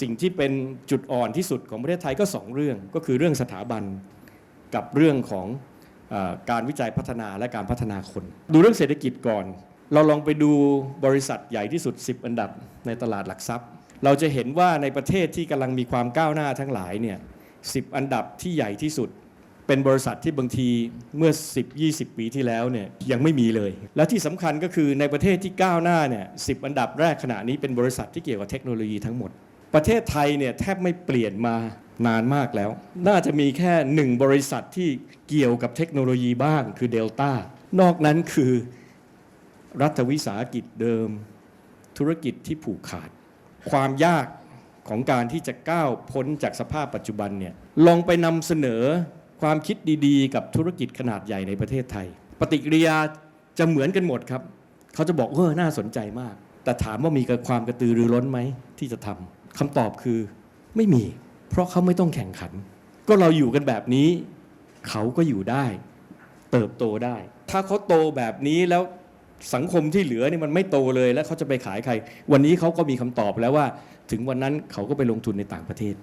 สิ่งที่เป็นจุดอ่อนที่สุดของประเทศไทยก็สองเรื่องก็คือเรื่องสถาบันกับเรื่องของอการวิจัยพัฒนาและการพัฒนาคน ดูเรื่องเศรษฐกิจก่อน เราลองไปดูบริษัทใหญ่ที่สุด 10 อันดับในตลาดหลักทรัพย์ เราจะเห็นว่าในประเทศที่กำลังมีความก้าวหน้าทั้งหลายเนี่ย10อันดับที่ใหญ่ที่สุด เป็นบริษัทที่บางทีเมื่อ 10-20 ปีที่แล้วเนี่ยยังไม่มีเลย และที่สำคัญก็คือในประเทศที่ก้าวหน้าเนี่ย10อันดับแรกขณะนี้เป็นบริษัทที่เกี่ยวกับเทคโนโลยีทั้งหมด ประเทศไทยเนี่ยแทบไม่เปลี่ยนมานานมากแล้ว น่าจะมีแค่หนึ่งบริษัทที่เกี่ยวกับเทคโนโลยีบ้างคือเดลต้านอกนั้นคือรัฐวิสาหกิจเดิม ธุรกิจที่ผูกขาด ความยากของการที่จะก้าวพ้นจากสภาพปัจจุบันเนี่ยลองไปนำเสนอความคิดดีๆ กับธุรกิจขนาดใหญ่ในประเทศไทย ปฏิกิริยาจะเหมือนกันหมดครับ เขาจะบอกเออน่าสนใจมาก แต่ถามว่ามีความกระตือรือร้นไหมที่จะทำ คำตอบคือไม่มี เพราะเขาไม่ต้องแข่งขัน ก็เราอยู่กันแบบนี้ เขาก็อยู่ได้ เติบโตได้ ถ้าเขาโตแบบนี้แล้วสังคมที่เหลือนี่มันไม่โตเลยแล้วเขาจะไปขายใคร วันนี้เขาก็มีคำตอบแล้วว่า ถึงวันนั้นเขาก็ไปลงทุนในต่างประเทศ